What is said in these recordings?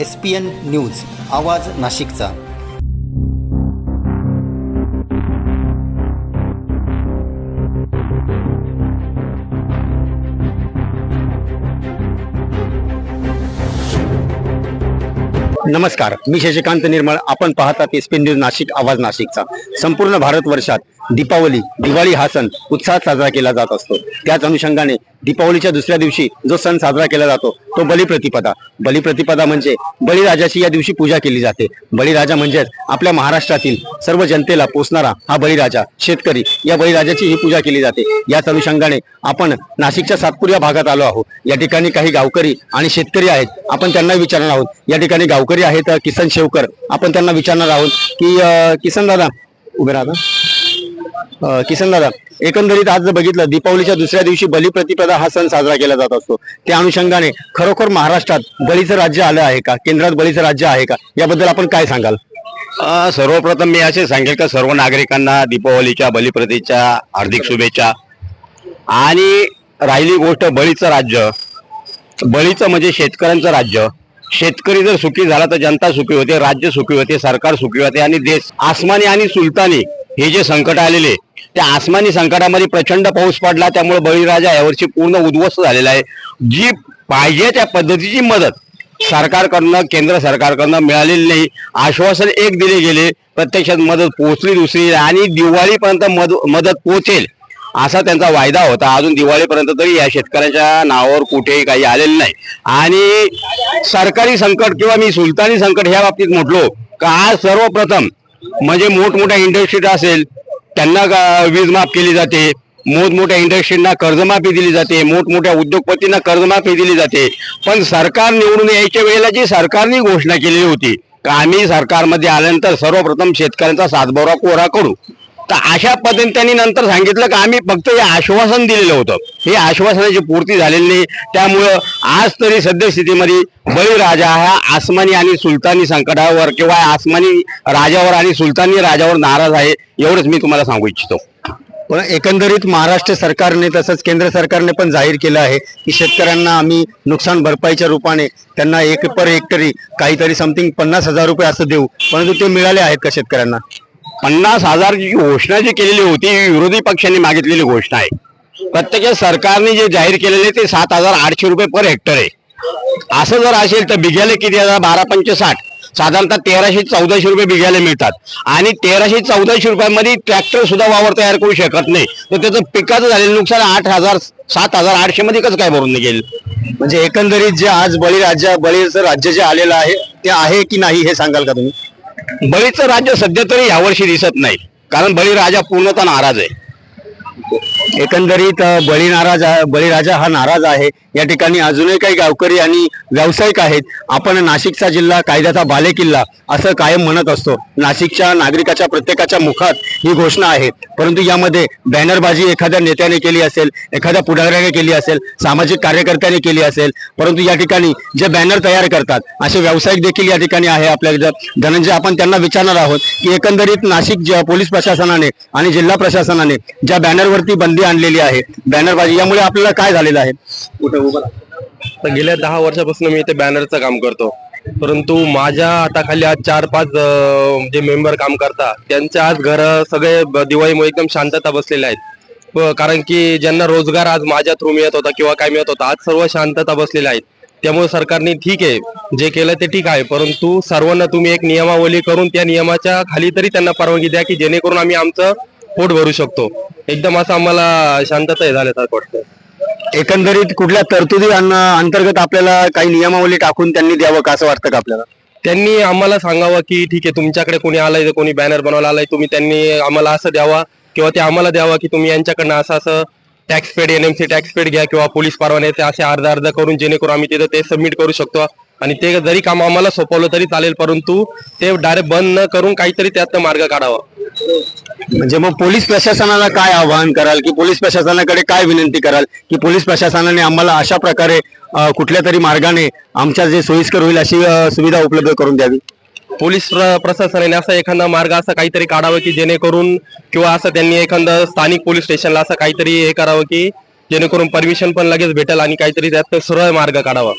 S P N news आवाज नाशिकचा. नमस्कार मी शशिकांत निर्मळ. आपण पाहतात एस पी न्यूज नाशिक आवाज नाशिकचा. संपूर्ण भारतवर्षात दीपावली दिवाळी हा सण उत्साहात साजरा केला जात असतो. त्याच अनुषंगाने दीपावलीच्या दुसऱ्या दिवशी जो सण साजरा केला जातो तो बलिप्रतिपदा. बलिप्रतिपदा म्हणजे बळीराजाची या दिवशी पूजा केली जाते. बळीराजा म्हणजेच आपल्या महाराष्ट्रातील सर्व जनतेला पोचणारा हा बळीराजा शेतकरी. या बळीराजाची ही पूजा केली जाते. याच अनुषंगाने आपण नाशिकच्या सातपूर या भागात आलो आहोत. या ठिकाणी काही गावकरी आणि शेतकरी आहेत. आपण त्यांना विचारणार आहोत. या ठिकाणी गावकरी आहेत किसन शेवकर. आपण त्यांना विचारणार आहोत की किसन दादा उभे राहता किसन दादा एकंदरीत आज जर बघितलं दीपावलीच्या दुसऱ्या दिवशी बलिप्रतिपदा हा सण साजरा केला जात असतो. त्या अनुषंगाने खरोखर महाराष्ट्रात बळीचं राज्य आलं आहे का? केंद्रात बळीचं राज्य आहे का? याबद्दल आपण काय सांगाल? सर्वप्रथम मी असे सांगेल का सर्व नागरिकांना दीपावलीच्या बलिप्रतीच्या हार्दिक शुभेच्छा. आणि राहिली गोष्ट बळीचं राज्य. बळीचं म्हणजे शेतकऱ्यांचं राज्य. शेतकरी जर सुखी झाला तर जनता सुखी होते राज्य सुखी होते सरकार सुखी होते आणि देश आसमानी आणि सुलतानी हे जे संकट आलेले त्या आसमानी संकटामध्ये प्रचंड पाऊस पडला त्यामुळे बळीराजा यावर्षी पूर्ण उद्ध्वस्त झालेला आहे. जी पाहिजे त्या पद्धतीची मदत सरकारकडनं केंद्र सरकारकडनं मिळालेली नाही. आश्वासन एक दिले गेले प्रत्यक्षात मदत पोहोचली दुसरी आणि दिवाळीपर्यंत मद मदत पोहोचेल असा त्यांचा वायदा होता. अजून दिवाळीपर्यंत तरी या शेतकऱ्यांच्या नावावर कुठेही काही आलेलं नाही. आणि सरकारी संकट किंवा मी सुलतानी संकट ह्या बाबतीत म्हटलो का आज सर्वप्रथम म्हणजे मोठमोठ्या इंडस्ट्रीज असेल त्यांना वीज माफ केली जाते? मोठमोठ्या इंडस्ट्रीना कर्जमाफी दिली जाते. मोठमोठ्या उद्योगपतींना कर्जमाफी दिली जाते. पण सरकार निवडून यायच्या वेळेला जी सरकारने घोषणा केलेली होती का आम्ही सरकारमध्ये आल्यानंतर सर्वप्रथम शेतकऱ्यांचा सातबारा कोरा करू? तर अशा पद्धतीने त्यांनी नंतर सांगितलं की आम्ही फक्त हे आश्वासन दिलेलं होतं. हे आश्वासनाची पूर्ती झालेली नाही. त्यामुळं आज तरी सद्यस्थितीमध्ये बळीराजा हा आसमानी आणि सुलतानी संकटावर किंवा आसमानी राजावर आणि सुलतानी राजावर नाराज आहे एवढंच मी तुम्हाला सांगू इच्छितो. पण एकंदरीत महाराष्ट्र सरकारने तसंच केंद्र सरकारने पण जाहीर केलं आहे की शेतकऱ्यांना आम्ही नुकसान भरपाईच्या रूपाने त्यांना एक पर हेक्टरी काहीतरी समथिंग पन्नास हजार रुपये असं देऊ परंतु ते मिळाले आहेत का शेतकऱ्यांना? पन्नास हजारची घोषणा जी केलेली होती ही विरोधी पक्षांनी मागितलेली घोषणा आहे. प्रत्येक सरकारने जे जाहीर केलेले ते सात हजार आठशे रुपये पर हेक्टर आहे. असं जर असेल तर बिघ्याले किती हजार बारा पंच साठ साधारणतः तेराशे चौदाशे रुपये बिघ्याला मिळतात. आणि तेराशे चौदाशे रुपयामध्ये ट्रॅक्टर सुद्धा वावर तयार करू शकत नाही. तर त्याचं पिकाचं झालेलं नुकसान आठ हजार सात हजार आठशे मध्ये कसं काय भरून निघेल? म्हणजे एकंदरीत जे आज बळीराज्य बळीचं राज्य जे आलेलं आहे ते आहे की नाही हे सांगाल का तुम्ही? बळीचं राज्य सध्या तरी यावर्षी दिसत नाही. कारण बळीराजा पूर्णतः नाराज आहे. एकंदरीत बळी नाराज बळीराजा हा नाराज आहे. या ठिकाणी अजूनही काही गावकरी आणि व्यावसायिक आहेत. आपण नाशिकचा जिल्हा कायद्याचा बालेकिल्ला असं कायम म्हणत असतो. नाशिकच्या नागरिकाच्या प्रत्येकाच्या मुखात ही घोषणा आहे. परंतु यामध्ये बॅनरबाजी एखाद्या नेत्याने केली असेल एखाद्या पुढाऱ्याने केली असेल सामाजिक कार्यकर्त्याने केली असेल परंतु या ठिकाणी जे बॅनर तयार करतात असे व्यावसायिक देखील या ठिकाणी आहे आपल्या इथं. धनंजय आपण त्यांना विचारणार आहोत की एकंदरीत नाशिक पोलीस प्रशासनाने आणि जिल्हा प्रशासनाने ज्या बॅनरवरती बंदी आणलेली आहे. बॅनरबाजी यामुळे आपल्याला काय झालेलं आहे? कुठं उभं राहा. तर गेल्या दहा वर्षापासून मी इथे बॅनरचं काम करतो. परंतु माझ्या हाताखाली आज चार पाच अं, जे मेंबर काम करतात त्यांचे आज घर सगळे ब- दिवाळीमुळे एकदम शांतता बसलेले आहेत. व कारण की ज्यांना रोजगार आज माझ्या थ्रू मिळत होता किंवा काय मिळत होता आज सर्व शांतता बसलेल्या आहेत. त्यामुळे सरकारने ठीक आहे जे केलं ते ठीक आहे. परंतु सर्वांना तुम्ही एक नियमावली करून त्या नियमाच्या खाली तरी त्यांना परवानगी द्या की जेणेकरून आम्ही आमचं पोट भरू शकतो. एकदम असं आम्हाला शांतता हे झाल्यासारखं वाटतं एकंदरीत कुठल्या तरतुदी अंतर्गत आपल्याला काही नियमावली टाकून त्यांनी द्यावं का असं वाटतं का आपल्याला? त्यांनी आम्हाला सांगावं की ठीक आहे तुमच्याकडे कोणी आलंय तर कोणी बॅनर बनवला आलाय तुम्ही त्यांनी आम्हाला असं द्यावा किंवा ते आम्हाला द्यावा की तुम्ही यांच्याकडनं असं असं tax paid NMC tax paid घ्या किंवा पोलीस परवाने ते असे अर्धा अर्धा करून जेणेकरून आम्ही तिथं ते सबमिट करू शकतो. आणि ते जरी काम आम्हाला सोपवलं तरी चालेल परंतु ते डायरेक्ट बंद न करून काहीतरी त्यातनं मार्ग काढावा. म्हणजे मग पोलीस प्रशासनाला काय आवाहन कराल? की पोलीस प्रशासनाकडे काय विनंती कराल? की पोलीस प्रशासनाने आम्हाला अशा प्रकारे कुठल्या तरी मार्गाने आमच्या जे सोयीस्कर होईल अशी सुविधा उपलब्ध करून द्यावी? पोलीस प्र- प्रशासनाने असा एखादा मार्ग असा काहीतरी काढावा की जेणेकरून किंवा असं त्यांनी एखादं स्थानिक पोलीस स्टेशनला असं काहीतरी हे करावं की जेणेकरून परमिशन पण लगेच भेटेल आणि काहीतरी त्यात सरळ मार्ग काढावा.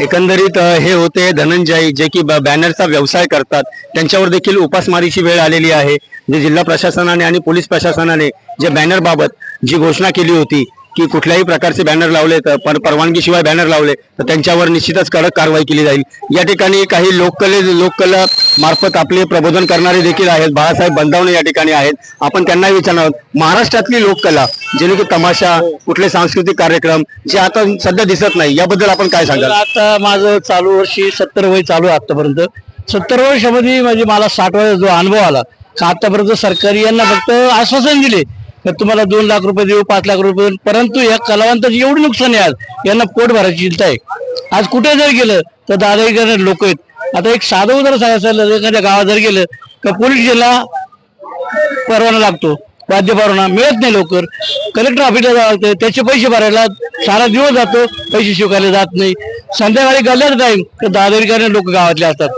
एकंदरीत हे होते धनंजय जे की बॅनरचा व्यवसाय करतात. त्यांच्यावर देखील उपासमारीची वेळ आलेली आहे. जे जिल्हा प्रशासनाने आणि पोलीस प्रशासनाने जे बॅनर बाबत जी घोषणा केली होती की कुठल्याही प्रकारचे बॅनर लावले तर पर परवानगीशिवाय बॅनर लावले तर त्यांच्यावर निश्चितच कडक कारवाई केली जाईल. या ठिकाणी काही लोककले लोककला मार्फत आपले प्रबोधन करणारे देखील आहेत. बाळासाहेब बंदावणे या ठिकाणी आहेत. आपण त्यांना विचारणार आहोत महाराष्ट्रातली लोककला जेणे की तमाशा कुठले सांस्कृतिक कार्यक्रम जे आता सध्या दिसत नाही याबद्दल आपण काय सांगाल? आता माझं चालू वर्षी सत्तर वय चालू आहे आतापर्यंत सत्तर वर्षामध्ये म्हणजे मला साठ वर्ष जो अनुभव आला आतापर्यंत सरकारी यांना फक्त आश्वासन दिले तर तुम्हाला दोन लाख रुपये देऊ पाच लाख रुपये देऊ. परंतु या कलावंताची एवढी नुकसान आहे आज यांना पोट भरायची चिंता आहे. आज कुठे जर गेलं तर दादागिरी लोक आहेत. आता एक साधं उदाहरण सांगायचं एखाद्या गावात जर गेलं तर पोलीस जिल्हा परवाना लागतो वाद्य परवाना मिळत नाही लवकर. कलेक्टर ऑफिसला जावं लागतं त्याचे पैसे भरायला सारा दिवस जातो पैसे स्वीकारले जात नाही. संध्याकाळी गल्ल्यात टाईम तर दादरीकरणे लोक गावातले असतात.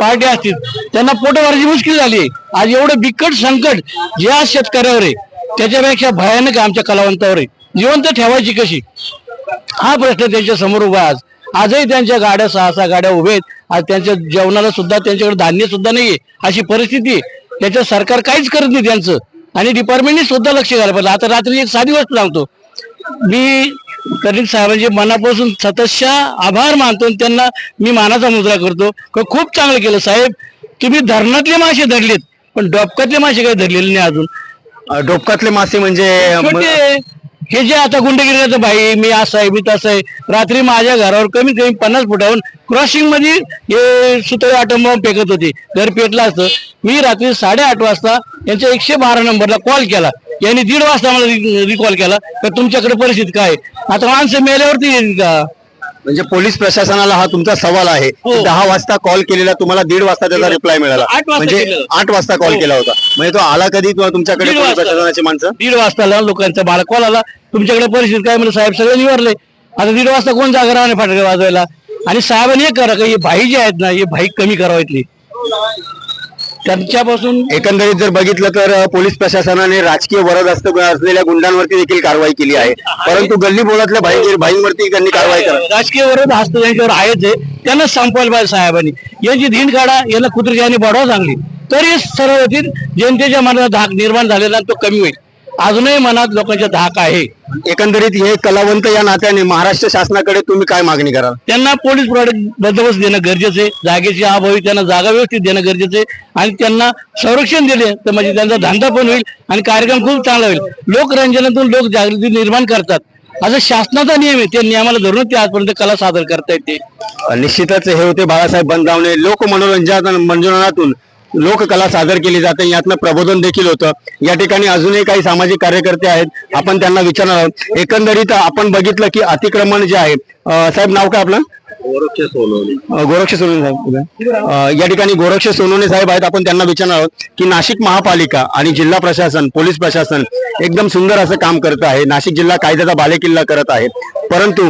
पार्टी असतील. त्यांना पोट भरायची मुश्किल झाली आहे. आज एवढं बिकट संकट जे आज शेतकऱ्यावर आहे त्याच्यापेक्षा भयानक आमच्या कलावंतावर. आहे जिवंत ठेवायची कशी? हा प्रश्न त्यांच्यासमोर उभा आज. आजही त्यांच्या गाड्या सहा सहा गाड्या उभे आहेत. आज त्यांच्या जेवणाला सुद्धा त्यांच्याकडे धान्य सुद्धा नाहीये. अशी परिस्थिती आहे. सरकार काहीच करत नाही त्यांचं. आणि डिपार्टमेंटने सुद्धा लक्ष घालायला पाहिजे. आता रात्री एक साधी गोष्ट सांगतो. मी कर्णिक साहेबांचे मनापासून सततच्या आभार मानतो आणि त्यांना मी मानाचा मुद्रा करतो. खूप चांगलं केलं साहेब. तुम्ही धरणातले मासे धरलेत. पण डॉपकातले मासे काही धरलेले नाही अजून. डोपकातले मासे म्हणजे छोटे हे जे आता गुंडगिरीचं भाई मी असं आहे मी तसं आहे. रात्री माझ्या घरावर कमीत कमी पन्नास फुटावरून क्रॉसिंगमध्ये हे सुतळे ऑटोमोबाईल फेकत होते. घर पेटलं असतं. मी रात्री साडेआठ वाजता यांच्या एकशे बारा नंबरला कॉल केला. यांनी दीड वाजता मला रिकॉल केला का तुमच्याकडे परिस्थिती काय? आता माणसं मेल्यावरती येईल का? म्हणजे पोलीस प्रशासनाला हा तुमचा सवाल आहे. हो. दहा वाजता कॉल केलेला तुम्हाला दीड वाजता त्याचा रिप्लाय मिळाला. आठ वाजता म्हणजे केलेला. आठ वाजता कॉल हो. केला होता. म्हणजे तो आला कधी तो तुमच्याकडे दीड पोलीस वाजता. प्रशासनाची माणसं? दीड वाजताला लोकांचा मला कॉल आला. तुमच्याकडे परिस्थिती काय म्हणजे साहेब सगळे निवारले. आता दीड वाजता कोण जागा राहणे फाटके वाजवायला? आणि साहेबांनी हे करा का? हे भाई जे आहेत ना हे भाई कमी करावायतली त्यांच्यापासून एकंदरीत जर बघितलं तर पोलीस प्रशासनाने राजकीय वरद असत असलेल्या गुंडांवरती देखील कारवाई केली आहे. परंतु गल्ली बोळातल्या भाई भाईंवरती त्यांनी कारवाई करा राजकीय वरद हस्त त्यांच्यावर आहेच आहे त्यांना संपवायला पाहिजे साहेबांनी. यांची धीन काढा यांना कुत्र्याची आणि बडवा चांगली तरी सर्व जनतेच्या मनात धाक निर्माण झालेला तो कमी होईल. अजूनही मनात लोकांच्या धाक आहे. एकंदरीत हे कलावंत या नात्याने महाराष्ट्र शासनाकडे तुम्ही काय मागणी कराल? त्यांना पोलीस बंदोबस्त देणं गरजेचं आहे. जागेची अभावी त्यांना जागा व्यवस्थित देणं गरजेचं आहे. आणि त्यांना संरक्षण दिले तर म्हणजे त्यांचा धंदा पण होईल आणि कार्यक्रम खूप चांगला होईल. लोकरंजनातून लोक जागृती निर्माण करतात. असं शासनाचा नियम आहे. त्या नियमाला धरूनच ते आजपर्यंत कला सादर करता येते निश्चितच हे होते बाळासाहेब बंदावणे लोक मनोरंजन मनोरंजनातून लोककला सादर केली जाते यातनं प्रबोधन देखील होतं. या ठिकाणी अजूनही काही सामाजिक कार्यकर्ते आहेत आपण त्यांना विचारणार आहोत. एकंदरीत आपण बघितलं की अतिक्रमण जे आहे साहेब नाव काय आपलं? अं, गोरक्ष सोनवणे साहेब. या ठिकाणी गोरक्ष सोनवणे साहेब आहेत आपण त्यांना विचारणार आहोत की नाशिक महापालिका आणि जिल्हा प्रशासन पोलीस प्रशासन एकदम सुंदर असं काम करत आहे. नाशिक जिल्हा कायद्याचा बालेकिल्ला करत आहे परंतु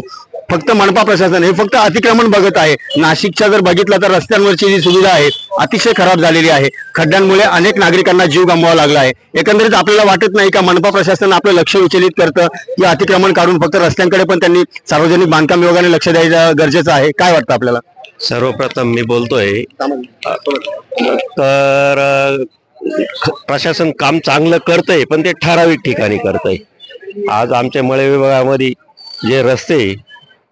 फक्त मनपा प्रशासन हे फक्त अतिक्रमण बघत आहे. नाशिकच्या जर बघितलं तर रस्त्यांवरची जी सुविधा आहे अतिशय खराब झालेली आहे. खड्ड्यांमुळे अनेक नागरिकांना जीव गमवावा लागला आहे. एकंदरीत आपल्याला वाटत नाही का मनपा प्रशासन आपलं लक्ष विचलित करतं? की अतिक्रमण काढून फक्त रस्त्यांकडे पण त्यांनी सार्वजनिक बांधकाम विभागाने लक्ष द्यायचं गरजेचं आहे? काय वाटतं आपल्याला? सर्वप्रथम मी बोलतोय तर प्रशासन काम चांगलं करतंय पण ते ठराविक ठिकाणी करतंय. आज आमच्या मळे विभागामध्ये जे रस्ते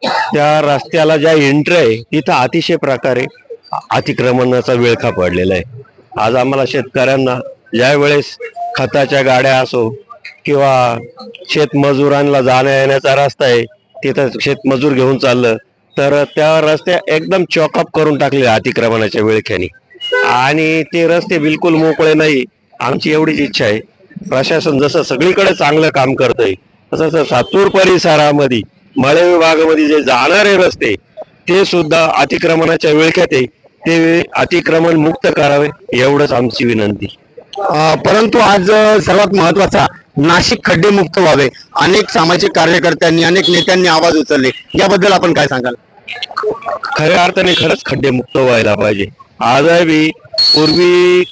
त्या रस्त्याला ज्या एंट्री आहे तिथं अतिशय प्रकारे अतिक्रमणाचा विळखा पडलेला आहे. आज आम्हाला शेतकऱ्यांना ज्यावेळेस खताच्या गाड्या असो किंवा शेतमजुरांना जाण्या येण्याचा रस्ता आहे तिथं शेतमजूर घेऊन चाललं तर त्या रस्त्या एकदम चॉकअप करून टाकले अतिक्रमणाच्या विळख्याने आणि ते रस्ते बिलकुल मोकळे नाही आमची एवढीच इच्छा आहे. प्रशासन जसं सगळीकडे चांगलं काम करतंय तसं सातूर परिसरामध्ये मळे विभागामध्ये जे जाणारे रस्ते ते सुद्धा अतिक्रमणाच्या विळख्यात आहे. ते अतिक्रमण मुक्त करावे एवढंच आमची विनंती. परंतु आज सर्वात महत्त्वाचा नाशिक खड्डे मुक्त व्हावे. अनेक सामाजिक कार्यकर्त्यांनी अनेक नेत्यांनी आवाज उचलले. याबद्दल आपण काय सांगाल? खऱ्या अर्थाने खरंच खड्डे मुक्त व्हायला पाहिजे. आजही पूर्वी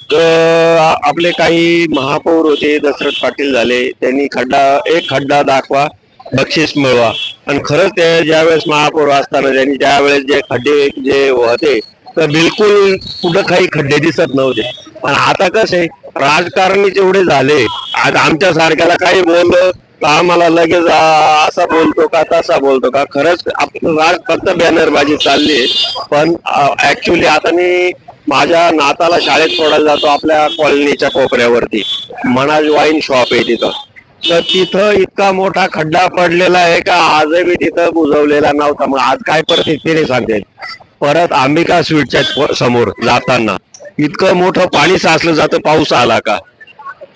आपले काही महापौर होते दशरथ पाटील झाले. त्यांनी खड्डा एक खड्डा दाखवा. बक्षीस मिळवा. आणि खरंच ते ज्यावेळेस महापौर असताना त्यांनी त्यावेळेस जे खड्डे जे होते तर बिलकुल कुठं काही खड्डे दिसत नव्हते. पण आता कसे राजकारणी जेवढे झाले आज आमच्या सारख्याला काही बोललं तर आम्हाला लगेच असा बोलतो का तसा बोलतो का? खरंच आपलं राज फक्त बॅनरबाजी चालली पण ऍक्च्युली आता मी माझ्या नाताला शाळेत सोडायला जातो आपल्या कॉलनीच्या कोपऱ्यावरती. मनाज वाईन शॉप आहे तिथं. तर तिथं इतका मोठा खड्डा पडलेला आहे का आजही तिथं बुजवलेला नव्हता. मग आज काय परिस्थितीने सांगते. परत अंबिका स्वीटच्या समोर जाताना? इतकं मोठं पाणी साचलं जातं पाऊस आला का?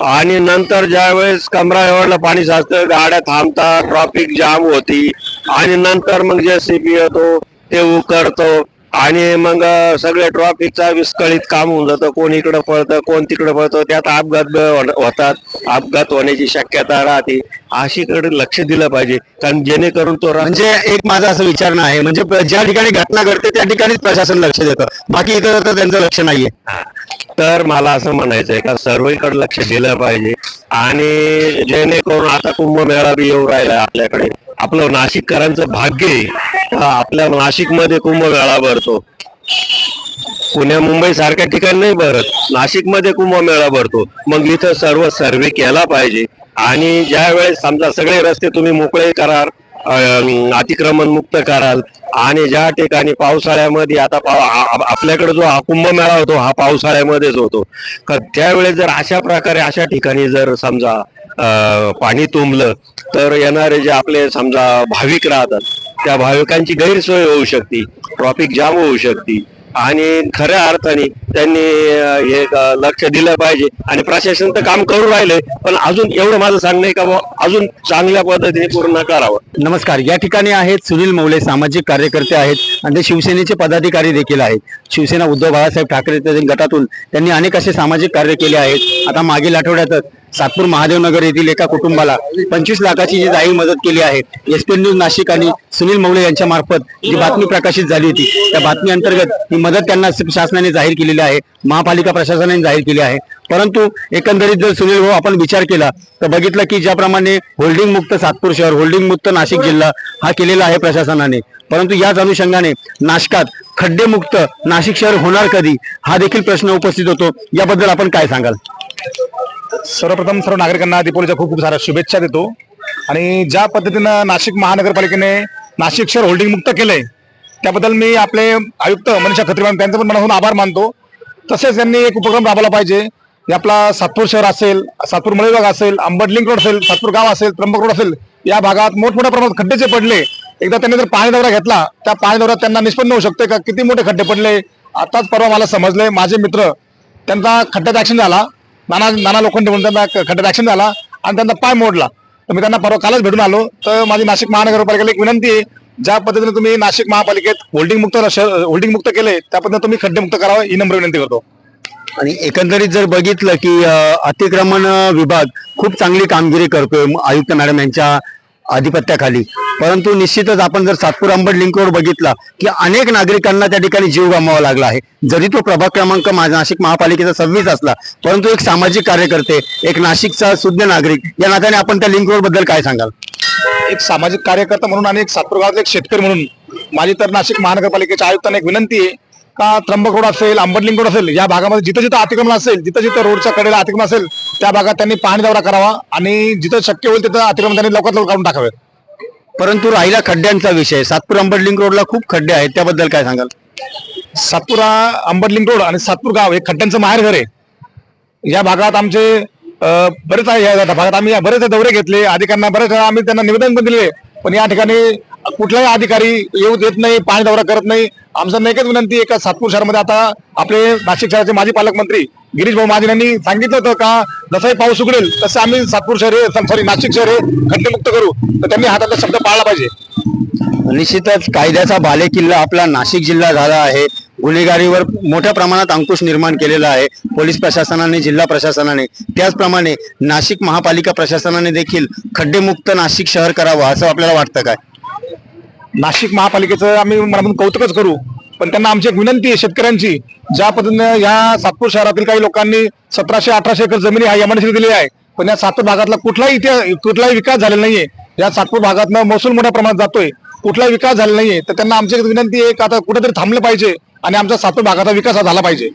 आणि नंतर ज्या वेळेस कमरा पाणी साचतं गाड्या थांबतात ट्रॉफिक जाम होती. आणि नंतर मग जे सीपी येतो ते उकरतो. आणि मग अं, सगळे ट्रॉफिकचा विस्कळीत काम होऊन जातं. कोण इकडं पळतं कोण तिकडं पळतं. त्यात अपघात होतात. अपघात होण्याची शक्यता राहते. अशीकडे लक्ष दिलं पाहिजे. कारण जेणेकरून तो म्हणजे एक माझं असं विचारणं आहे. म्हणजे ज्या ठिकाणी घटना घडते त्या ठिकाणीच प्रशासन लक्ष देतं. बाकी इतर तर त्यांचं लक्ष नाहीये. तर मला असं म्हणायचंय का सर्वकडे लक्ष दिलं पाहिजे. आणि जेणेकरून आता कुंभमेळा बी येऊ राहिला आपल्याकडे. आपलं नाशिककरांचं भाग्य आपल्या नाशिकमध्ये कुंभमेळा भरतो. पुण्या मुंबई सारख्या ठिकाणी नाही भरत. नाशिकमध्ये कुंभमेळा भरतो. मग इथं सर्व सर्वे केला पाहिजे. आणि ज्या वेळेस समजा सगळे रस्ते तुम्ही मोकळे कराल अतिक्रमण मुक्त कराल आणि ज्या ठिकाणी पावसाळ्यामध्ये आता पाव आपल्याकडे जो हा कुंभमेळा होतो हा पावसाळ्यामध्येच होतो. त्यावेळेस जर अशा प्रकारे अशा ठिकाणी जर समजा पाणी तुंबलं तर येणारे जे आपले समजा भाविक राहतात त्या भाविकांची गैरसोय होऊ शकते ट्रॉफिक जाम होऊ शकते. आणि खऱ्या अर्थाने त्यांनी हे लक्ष दिलं पाहिजे आणि प्रशासन तर काम करू राहिले पण अजून एवढं माझं सांगणं आहे का अजून चांगल्या पद्धतीने पूर्ण करावं. नमस्कार. या ठिकाणी आहेत सुनील मौले सामाजिक कार्यकर्ते आहेत आणि ते शिवसेनेचे पदाधिकारी देखील आहेत. शिवसेना उद्धव बाळासाहेब ठाकरे गटातून त्यांनी अनेक असे सामाजिक कार्य केले आहेत. आता मागील आठवड्यातच सातपूर महादेवनगर येथील एका कुटुंबाला पंचवीस लाखाची जी जाहीर मदत केली आहे एसपीएन न्यूज नाशिक आणि सुनील मौले यांच्या मार्फत जी बातमी प्रकाशित झाली होती त्या बातमी अंतर्गत ही मदत त्यांना शासनाने जाहीर केलेली आहे महापालिका प्रशासनाने जाहीर केली आहे. परंतु एकंदरीत जर सुनील भाऊ आपण विचार केला तर बघितलं की ज्याप्रमाणे होल्डिंग मुक्त सातपूर शहर होल्डिंग मुक्त नाशिक जिल्हा हा केलेला आहे प्रशासनाने. परंतु याच अनुषंगाने नाशकात खड्डेमुक्त नाशिक शहर होणार कधी हा देखील प्रश्न उपस्थित होतो. याबद्दल आपण काय सांगाल? सर्वप्रथम सर्व नागरिकांना दीपावलीच्या खूप खूप साऱ्या शुभेच्छा देतो. आणि ज्या पद्धतीनं नाशिक महानगरपालिकेने नाशिक शहर होल्डिंग मुक्त केलंय त्याबद्दल मी आपले आयुक्त मनीषा खत्री त्यांचं त्यांचा पण मनाहून आभार मानतो. तसेच त्यांनी एक उपक्रम राबवला पाहिजे. आपला सातपूर शहर असेल सातपूर मळेबाग असेल अंबड लिंक रोड असेल सातपूर गाव असेल त्र्यंबक रोड असेल या भागात मोठमोठ्या प्रमाणात खड्डे जे पडले. एकदा त्यांनी जर पाणी दौरा घेतला त्या पाणी दौऱ्यात त्यांना निष्पन्न होऊ शकते का? किती मोठे खड्डे पडले? आताच परवा मला समजले माझे मित्र त्यांचा खड्ड्यात ऍक्शन झाला. नाना नाना लोखंडे म्हणून त्यांना खड्ड्यात ॲक्सिडेंट झाला आणि त्यांचा पाय मोडला. तर मी त्यांना परवा कालच भेटून आलो. तर माझी नाशिक महानगरपालिकेला एक विनंती आहे ज्या पद्धतीने तुम्ही नाशिक महापालिकेत होल्डिंग मुक्त होल्डिंग मुक्त केले त्या पद्धतीने तुम्ही खड्डेमुक्त करावं ही नम्र विनंती करतो. आणि एकंदरीत जर बघितलं की अतिक्रमण विभाग खूप चांगली कामगिरी करतोय. आयुक्त मॅडम यांच्या आधिपत्याखाली. परंतु निश्चितच आपण जर सातपूर अंबड लिंक रोड बघितला की अनेक नागरिकांना त्या ठिकाणी जीव गमावा लागला आहे. जरी तो प्रभाग क्रमांक नाशिक महापालिकेचा सव्वीस असला परंतु एक सामाजिक कार्यकर्ते एक नाशिकचा सुज्ञ नागरिक या नात्याने आपण त्या लिंक रोडबद्दल काय सांगाल? एक सामाजिक कार्यकर्ता म्हणून आणि एक सातपूर गावातला एक शेतकरी म्हणून माझी तर नाशिक महानगरपालिकेच्या आयुक्तांना एक विनंती आहे. का त्र्यंबक रोड असेल अंबडलिंग रोड असेल या भागामध्ये जिथं जिथं अतिक्रमण असेल जिथं जिथं रोडच्या कडेला अतिक्रमण असेल त्या भागात त्यांनी पाणी दौरा करावा आणि जिथं शक्य होईल तिथं अतिक्रमण त्यांनी लवकरात लवकर काढून टाकावे. परंतु राहिला खड्ड्यांचा विषय. सातपूर लिंक रोडला खूप खड्डे आहेत. त्याबद्दल काय सांगाल? सातपुरा अंबडलिंग रोड आणि सातपूर गाव हे खड्ड्यांचं माहेर घर आहे. या भागात आमचे बरेच आहे या भागात. आम्ही बरेच दौरे घेतले. अधिकाऱ्यांना बरेच आम्ही त्यांना निवेदन पण दिले. पण या ठिकाणी कुठलाही अधिकारी येऊ देत नाही पाणी दौरा करत नाही. आमचं एकच विनंती एका सातपूर शहरामध्ये आता आपले नाशिक शहराचे माजी पालकमंत्री गिरीश भाऊ महाजन यांनी सांगितलं होतं का जसाही पाऊस उघडेल तसं आम्ही सातपूर शहर सॉरी नाशिक शहर हे खड्डेमुक्त करू. तर त्यांनी हातातला शब्द पाळला पाहिजे. निश्चितच कायद्याचा बालेकिल्ला आपला नाशिक जिल्हा झाला आहे. गुन्हेगारीवर मोठ्या प्रमाणात अंकुश निर्माण केलेला आहे. पोलीस प्रशासनाने जिल्हा प्रशासनाने. त्याचप्रमाणे नाशिक महापालिका प्रशासनाने देखील खड्डेमुक्त नाशिक शहर करावं असं आपल्याला वाटतं काय? नाशिक महापालिकेचं आम्ही मनातून कौतुकच करू पण त्यांना आमची एक विनंती आहे शेतकऱ्यांची ज्या पद्धतीने या सातपूर शहरातील काही लोकांनी सतराशे अठराशे एकर जमिनी हा एमआयडीसी दिली आहे पण या सातपूर भागातला कुठलाही इथे कुठलाही विकास झालेला नाहीये. या सातपूर भागातनं महसूल मोठ्या प्रमाणात जातोय कुठलाही विकास झाला नाहीये. तर त्यांना आमची एक विनंती आहे आता कुठेतरी थांबलं पाहिजे आणि आमच्या सातपूर भागाचा विकास हा झाला पाहिजे.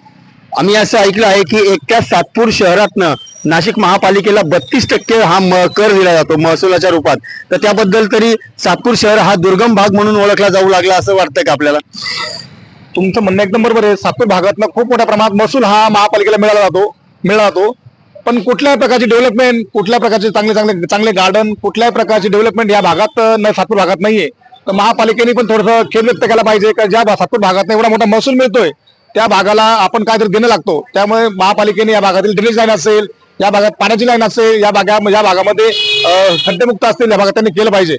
आम्ही असं ऐकलं आहे की एकट्या सातपूर शहरातनं नाशिक महापालिकेला बत्तीस टक्के हा म- कर दिला जातो महसुलाच्या रूपात. तर त्याबद्दल तरी सातपूर शहर हा दुर्गम भाग म्हणून ओळखला जाऊ लागला असं वाटतंय का आपल्याला? तुमचं म्हणणं एकदम बरोबर आहे. सातपूर भागातनं खूप मोठ्या प्रमाणात महसूल हा महापालिकेला मिळाला जातो मिळाला जातो. पण कुठल्याही प्रकारची डेव्हलपमेंट कुठल्या प्रकारचे चांगले चांगले चांगले गार्डन कुठल्याही प्रकारची डेव्हलपमेंट या भागात नाही सातपूर भागात नाहीये. तर महापालिकेने पण थोडंसं खेद व्यक्त केला पाहिजे का ज्या सातपूर भागात एवढा मोठा महसूल मिळतोय त्या भागाला आपण काहीतरी देणं लागतो. त्यामुळे महापालिकेने या भागातील ड्रेनेज लाईन असेल या भागात पाण्याची लाईन असेल या भागा या भागामध्ये खड्डेमुक्त असतील या भागात त्यांनी केलं पाहिजे.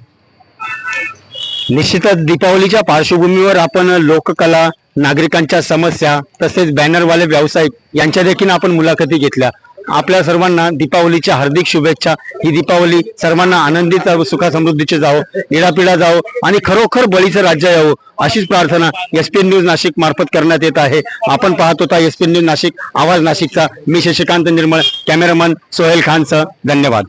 निश्चितच दीपावलीच्या पार्श्वभूमीवर आपण लोककला नागरिकांच्या समस्या तसेच बॅनरवाले व्यावसायिक यांच्या देखील आपण मुलाखती घेतल्या. आपल्या सर्वांना दीपावलीच्या हार्दिक शुभेच्छा. ही दीपावली सर्वांना आनंदीत सुखासमृद्धीचे जावो निरापिडा जावो आणि खरोखर बळीचं राज्य यावं अशीच प्रार्थना एस पी न्यूज नाशिक मार्फत करण्यात येत आहे. आपण पाहत होता एस पी न्यूज नाशिक आवाज नाशिकचा. मी शशिकांत निर्मळ कॅमेरामन सोहेल खानसह धन्यवाद.